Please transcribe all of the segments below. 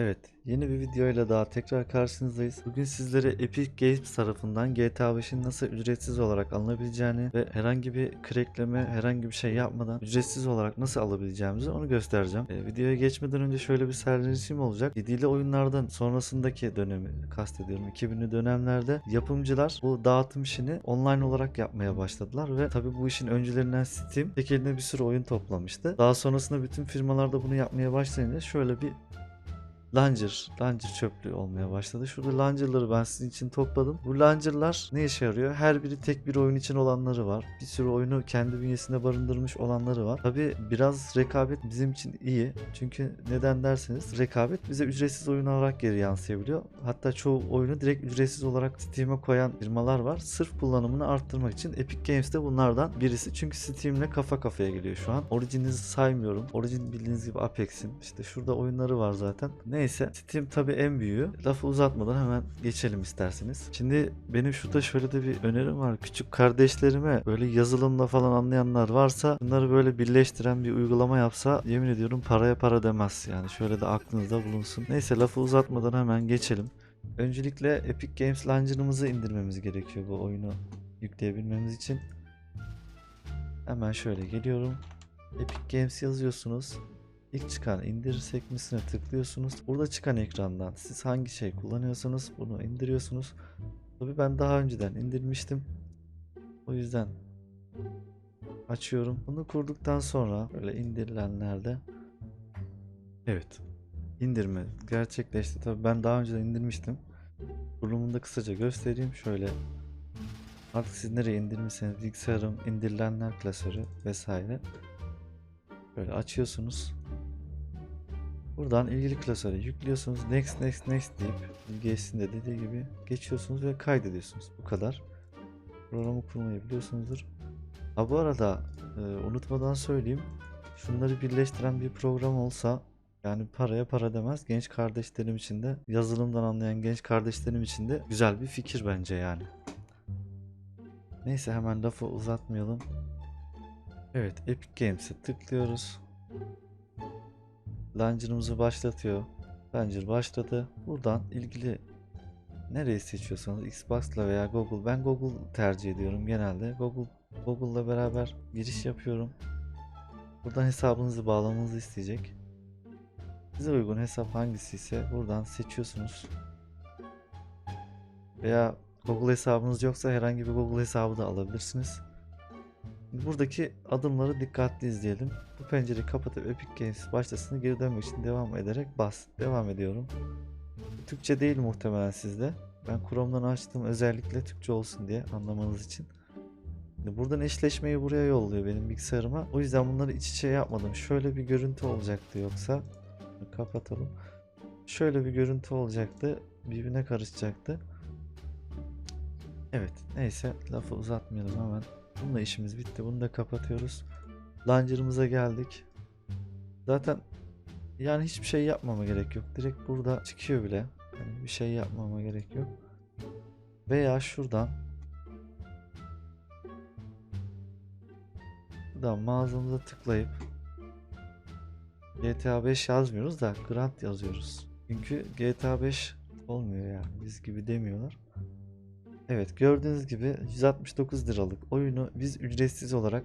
Evet, yeni bir videoyla daha tekrar karşınızdayız. Bugün sizlere Epic Games tarafından GTA 5'in nasıl ücretsiz olarak alınabileceğini ve herhangi bir crackleme, herhangi bir şey yapmadan ücretsiz olarak nasıl alabileceğimizi onu göstereceğim. E, videoya geçmeden önce şöyle bir serzenişim olacak. İdili oyunlardan sonrasındaki dönemi kastediyorum. 2000'li dönemlerde yapımcılar bu dağıtım işini online olarak yapmaya başladılar ve tabii bu işin öncülerinden Steam tek eline bir sürü oyun toplamıştı. Daha sonrasında bütün firmalar da bunu yapmaya başlayınca şöyle bir Launcher, Launcher çöplüğü olmaya başladı. Şurada Launcher'ları ben sizin için topladım. Bu Launcher'lar ne işe yarıyor? Her biri tek bir oyun için olanları var. Bir sürü oyunu kendi bünyesinde barındırmış olanları var. Tabi biraz rekabet bizim için iyi. Çünkü neden derseniz rekabet bize ücretsiz oyun olarak geri yansıyabiliyor. Hatta çoğu oyunu direkt ücretsiz olarak Steam'e koyan firmalar var. Sırf kullanımını arttırmak için Epic Games de bunlardan birisi. Çünkü Steam'le kafa kafaya geliyor şu an. Origin'i saymıyorum. Origin bildiğiniz gibi Apex'in. İşte şurada oyunları var zaten. Neyse Steam tabi en büyüğü. Lafı uzatmadan hemen geçelim isterseniz. Şimdi benim şurada şöyle de bir önerim var. Küçük kardeşlerime böyle yazılımla falan anlayanlar varsa bunları böyle birleştiren bir uygulama yapsa yemin ediyorum paraya para demez. Yani şöyle de aklınızda bulunsun. Neyse lafı uzatmadan hemen geçelim. Öncelikle Epic Games Launcher'ımızı indirmemiz gerekiyor bu oyunu yükleyebilmemiz için. Hemen şöyle geliyorum. Epic Games yazıyorsunuz. İlk çıkan indir sekmesine tıklıyorsunuz. Burada çıkan ekrandan siz hangi şey kullanıyorsanız bunu indiriyorsunuz. Tabii ben daha önceden indirmiştim. O yüzden açıyorum. Bunu kurduktan sonra böyle indirilenlerde Evet. indirme gerçekleşti. Tabii ben daha önceden indirmiştim. Kurulumunu da kısaca göstereyim. Şöyle artık siz nereye indirmişseniz bilgisayarım indirilenler klasörü vesaire. Böyle açıyorsunuz. Buradan ilgili klasöre yüklüyorsunuz. Next next next deyip geçsin de dediği gibi geçiyorsunuz ve kaydediyorsunuz. Bu kadar. Programı kurmayı biliyorsunuzdur. Ha bu arada e, unutmadan söyleyeyim. Şunları birleştiren bir program olsa yani paraya para demez. Genç kardeşlerim için de yazılımdan anlayan genç kardeşlerim için de güzel bir fikir bence yani. Neyse hemen lafı uzatmayalım. Evet Epic Games'e tıklıyoruz. Launcher'ımızı başlatıyor. Launcher başladı. Buradan ilgili nereyi seçiyorsanız Xbox'la veya Google. Ben Google tercih ediyorum genelde. Google Google'la beraber giriş yapıyorum. Buradan hesabınızı bağlamanızı isteyecek. Size uygun hesap hangisi ise buradan seçiyorsunuz. Veya Google hesabınız yoksa herhangi bir Google hesabı da alabilirsiniz. Buradaki adımları dikkatli izleyelim. Bu pencereyi kapatıp Epic Games başlasını geri dönmek için devam ederek bas. Devam ediyorum. Türkçe değil muhtemelen sizde. Ben Chrome'dan açtım özellikle Türkçe olsun diye anlamanız için. Buradan eşleşmeyi buraya yolluyor benim bilgisayarıma. O yüzden bunları iç içe yapmadım. Şöyle bir görüntü olacaktı yoksa. Kapatalım. Şöyle bir görüntü olacaktı. Birbirine karışacaktı. Evet neyse lafı uzatmayalım hemen. Bununla işimiz bitti. Bunu da kapatıyoruz. Launcher'ımıza geldik. Zaten yani hiçbir şey yapmama gerek yok. Direkt burada çıkıyor bile. Yani bir şey yapmama gerek yok. Veya şuradan Buradan mağazamıza tıklayıp GTA 5 yazmıyoruz da Grant yazıyoruz. Çünkü GTA 5 olmuyor yani. Biz gibi demiyorlar. Evet gördüğünüz gibi 169 liralık oyunu biz ücretsiz olarak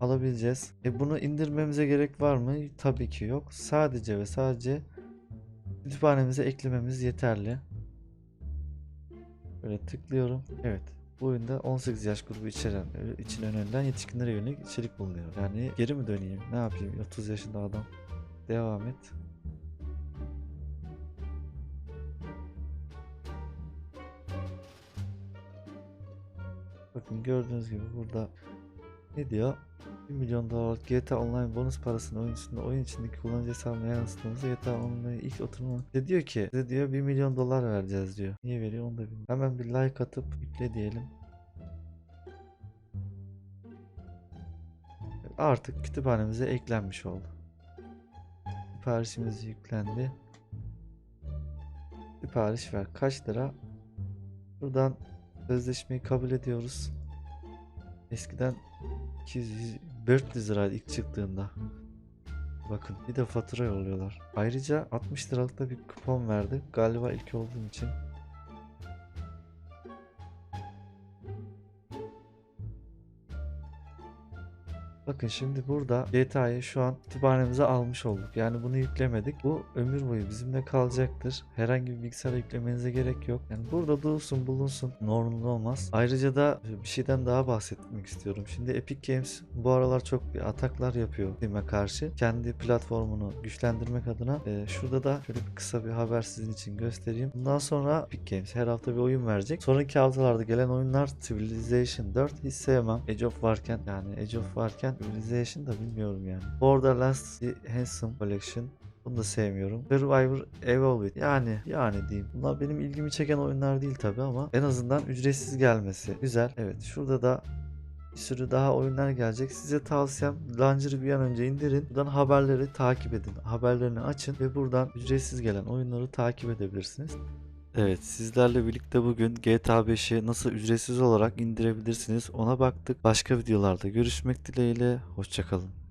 alabileceğiz. E bunu indirmemize gerek var mı? Tabii ki yok. Sadece ve sadece kütüphanemize eklememiz yeterli. Böyle tıklıyorum. Evet. Bu oyunda 18 yaş grubu içeren, için önerilen yetişkinlere yönelik içerik bulunuyor. Yani geri mi döneyim? Ne yapayım? 30 yaşında adam. Devam et. Bakın gördüğünüz gibi burada ne diyor? 1 milyon dolarlık GTA Online bonus parasını oyun içinde oyun içindeki kullanıcı hesabına yansıttığımızda GTA Online'a ilk oturma de diyor ki de diyor 1 milyon dolar vereceğiz diyor. Niye veriyor onu da bilmiyorum. Hemen bir like atıp yükle diyelim. Artık kütüphanemize eklenmiş oldu. Siparişimiz yüklendi. Sipariş ver. Kaç lira? Buradan sözleşmeyi kabul ediyoruz. Eskiden 200 400 liraydı ilk çıktığında. Bakın bir de fatura yolluyorlar. Ayrıca 60 liralık da bir kupon verdi. Galiba ilk olduğum için. Bakın şimdi burada GTA'yı şu an kütüphanemize almış olduk. Yani bunu yüklemedik. Bu ömür boyu bizimle kalacaktır. Herhangi bir bilgisayara yüklemenize gerek yok. Yani burada dursun bulunsun. Normal olmaz. Ayrıca da bir şeyden daha bahsetmek istiyorum. Şimdi Epic Games bu aralar çok bir ataklar yapıyor Steam'e karşı. Kendi platformunu güçlendirmek adına. Ee, şurada da şöyle bir kısa bir haber sizin için göstereyim. Bundan sonra Epic Games her hafta bir oyun verecek. Sonraki haftalarda gelen oyunlar Civilization 4 hiç sevmem. Age of varken yani Age of varken Civilization da bilmiyorum yani. Borderlands The Handsome Collection bunu da sevmiyorum. Survivor Evolved yani yani diyeyim. Bunlar benim ilgimi çeken oyunlar değil tabi ama en azından ücretsiz gelmesi güzel. Evet şurada da bir sürü daha oyunlar gelecek. Size tavsiyem Launcher'ı bir an önce indirin. Buradan haberleri takip edin. Haberlerini açın ve buradan ücretsiz gelen oyunları takip edebilirsiniz. Evet sizlerle birlikte bugün GTA 5'i nasıl ücretsiz olarak indirebilirsiniz ona baktık. Başka videolarda görüşmek dileğiyle. Hoşçakalın.